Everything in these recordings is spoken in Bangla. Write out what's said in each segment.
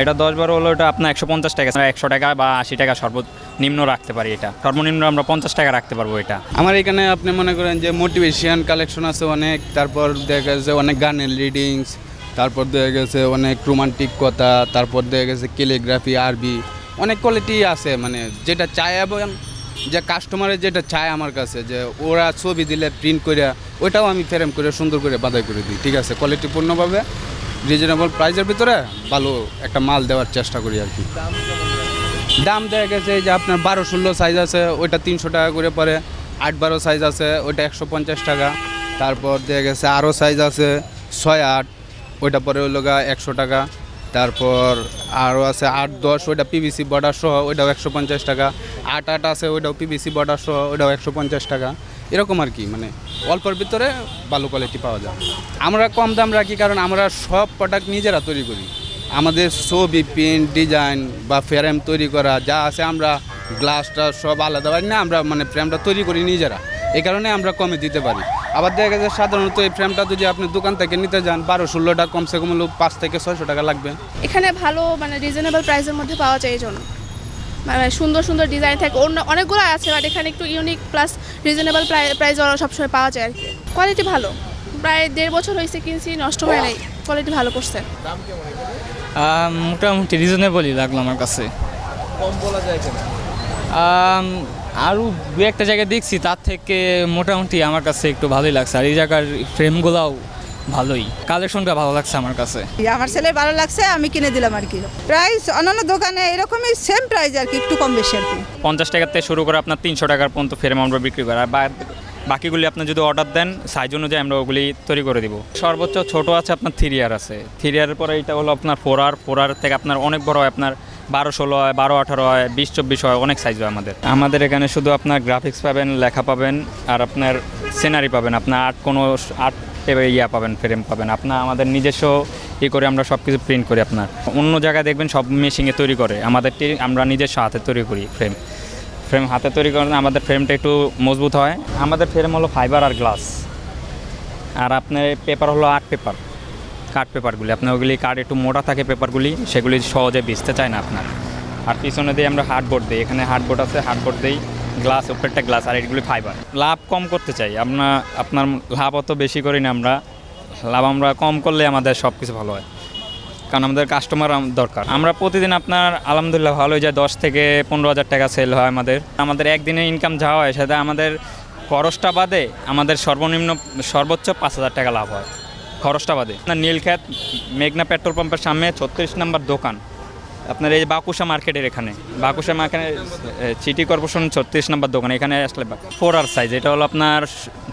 এটা দশ বারো হলো এটা আপনার একশো পঞ্চাশ টাকা। একশো টাকা বা আশি টাকা সর্বনিম্ন রাখতে পারি এটা। সর্বনিম্ন আমরা পঞ্চাশ টাকা রাখতে পারব এটা। আমার এখানে আপনি মনে করেন যে মোটিভেশন কালেকশন আছে অনেক, তারপর দেখা গেছে অনেক গানের রিডিংস তারপর দেখা গেছে অনেক রোমান্টিক কথা, তারপর দেখা গেছে ক্যালিগ্রাফি আরবি অনেক কোয়ালিটি আছে মানে যেটা চায় এবং যে কাস্টমারের যেটা চায় আমার কাছে, যে ওরা ছবি দিলে প্রিন্ট করে ওইটাও আমি ফ্রেম করে সুন্দর করে বাধাই করে দিই, ঠিক আছে? কোয়ালিটিপূর্ণভাবে রিজনেবল প্রাইসের ভিতরে ভালো একটা মাল দেওয়ার চেষ্টা করি আর কি। দাম দেখা গেছে যে আপনার বারো ষোলো সাইজ আছে, ওইটা তিনশো টাকা করে পরে আট বারো সাইজ আছে, ওইটা একশো পঞ্চাশ টাকা। তারপর দেখা গেছে আরও সাইজ আছে, ছয় আট, ওইটা পরে হলো গা একশো টাকা। তারপর আরও আছে আট দশ, ওইটা পিভিসি বর্ডার সহ, ওইটাও একশো পঞ্চাশ টাকা। আট আট আছে, ওইটাও পিভিসি বর্ডার সহ, ওইটাও একশো পঞ্চাশ টাকা। এরকম আর কি মানে অল্পর ভিতরে ভালো কোয়ালিটি পাওয়া যায়। আমরা কম দাম রাখি কারণ আমরা সব প্রোডাক্ট নিজেরা তৈরি করি। আমাদের ছবি প্রিন্ট ডিজাইন বা ফ্রেম তৈরি করা যা আছে আমরা গ্লাসটা সব আলাদা পারি না, আমরা মানে ফ্রেমটা তৈরি করি নিজেরা। এই কারণে আমরা কমে দিতে পারি। আবার দেখা গেছে সাধারণত এই ফ্রেমটা যদি আপনি দোকান থেকে নিতে যান বারো ষোলোটা কমসে কম পাঁচ থেকে ছয়শো টাকা লাগবে। এখানে ভালো মানে রিজনেবল প্রাইসের মধ্যে পাওয়া যায় এই জন্য। মানে সুন্দর সুন্দর ডিজাইন থাকে। অন্য অনেকগুলো আছে বাট এখানে একটু ইউনিক প্লাস রিজনেবল প্রাইস সবসময় পাওয়া যায় আর কি। কোয়ালিটি ভালো। প্রায় দেড় বছর হয়েছে কিনছি নষ্ট হয় নাই। কোয়ালিটি ভালো করছে। মোটামুটি রিজনেবলই লাগল আমার কাছে। কম বলা যায় আরও দু একটা জায়গায় দেখছি তার থেকে মোটামুটি আমার কাছে একটু ভালোই লাগছে। আর এই জায়গার ফ্রেমগুলোও ভালোই। কালেকশনটা ভালো লাগছে আমার কাছে। আমার ছেলের ভালো লাগছে আমি কিনে দিলাম আর কি। প্রাইস অন্যান্য দোকানে এরকমই সেম প্রাইস আর কি একটু কম বেশি আর কি। পঞ্চাশ টাকার থেকে শুরু করে আপনার তিনশো টাকার পর্যন্ত ফ্রেম আমরা বিক্রি করি। আর বাকিগুলি আপনি যদি অর্ডার দেন সাইজ অনুযায়ী আমরা ওগুলি তৈরি করে দিব। সর্বোচ্চ ছোট আছে আপনার থ্রি ইয়ার আছে। থ্রি ইয়ারের পরে এটা হলো আপনার ফোর আর ফোর আর থেকে আপনার অনেক বড় হয়। আপনার বারো ষোলো হয় বারো আঠারো হয় বিশ চব্বিশ হয় অনেক সাইজ হয় আমাদের। আমাদের এখানে শুধু আপনার গ্রাফিক্স পাবেন লেখা পাবেন আর আপনার সিনারি পাবেন। আপনার আর্ট কোনো আর্ট ইয়া পাবেন ফ্রেম পাবেন। আপনার আমাদের নিজস্ব ই করে আমরা সব কিছু প্রিন্ট করি আপনার। অন্য জায়গায় দেখবেন সব মেশিনে তৈরি করে। আমাদেরটি আমরা নিজস্ব হাতে তৈরি করি ফ্রেম ফ্রেম হাতে তৈরি করেন আমাদের ফ্রেমটা একটু মজবুত হয়। আমাদের ফ্রেম হলো ফাইবার আর গ্লাস আর আপনার পেপার হলো আর্ট পেপার কাঠ পেপারগুলি আপনার ওগুলি কাঠ একটু মোটা থাকে পেপারগুলি সেগুলি সহজে ভিজতে চায় না আপনার। আর পিছনে দিয়ে আমরা হার্ডবোর্ড দিই। এখানে হার্ডবোর্ড আছে হার্ডবোর্ড দিই। গ্লাস, উপরেরটা গ্লাস আর এগুলি ফাইবার লাভ কম করতে চাই। আমরা, আপনার লাভ অত বেশি করি না আমরা। লাভ আমরা কম করলে আমাদের সব কিছু ভালো হয়। কারণ আমাদের কাস্টমার দরকার। আমরা প্রতিদিন আপনার, আলহামদুলিল্লাহ ভালোই যায়। দশ থেকে পনেরো হাজার টাকা সেল হয় আমাদের। আমাদের একদিনে ইনকাম যা হয়, সেটা আমাদের খরচটা বাদে আমাদের সর্বনিম্ন, সর্বোচ্চ পাঁচ হাজার টাকা লাভ হয়। খরচটা বাদে। নীলখ্যাত মেঘনা পেট্রোল পাম্পের সামনে ছত্রিশ নম্বর দোকান। আপনার এই বাকুশা মার্কেটের এখানে, বাকুশা মার্কেটের সিটি কর্পোরেশন ছত্রিশ নম্বর দোকান, এখানে আসলে ফোর আর সাইজ এটা হলো আপনার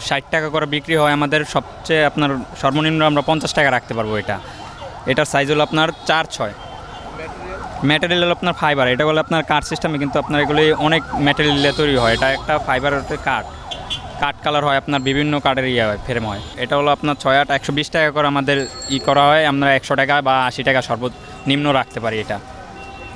ষাট টাকা করে বিক্রি হয় আমাদের সবচেয়ে আপনার সর্বনিম্ন আমরা পঞ্চাশ টাকা রাখতে পারব এটা। এটার সাইজ হলো আপনার চার ছয়। ম্যাটেরিয়াল হলো আপনার ফাইবার এটা হলো আপনার কাঠ সিস্টেমে কিন্তু আপনার এগুলি অনেক ম্যাটেরিয়ালে তৈরি হয়। এটা একটা ফাইবার কাঠ কাঠ কালার হয় আপনার বিভিন্ন কাঠের ইয়ে হয় ফ্রেম হয়। এটা হলো আপনার ছয় আট, একশো বিশ টাকা করে আমাদের ই করা হয়। আমরা একশো টাকা বা আশি টাকা সর্বনিম্ন রাখতে পারি এটা।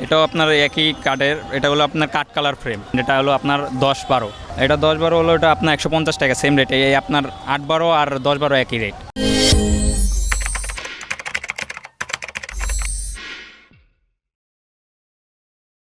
এটাও আপনার একই কাঠের, এটা হলো আপনার কাঠ কালার ফ্রেম, এটা হলো আপনার দশ বারো। এটা দশ বারো হলো, এটা আপনার একশো পঞ্চাশ টাকা সেম রেট এই আপনার আট বারো আর দশ বারো একই রেট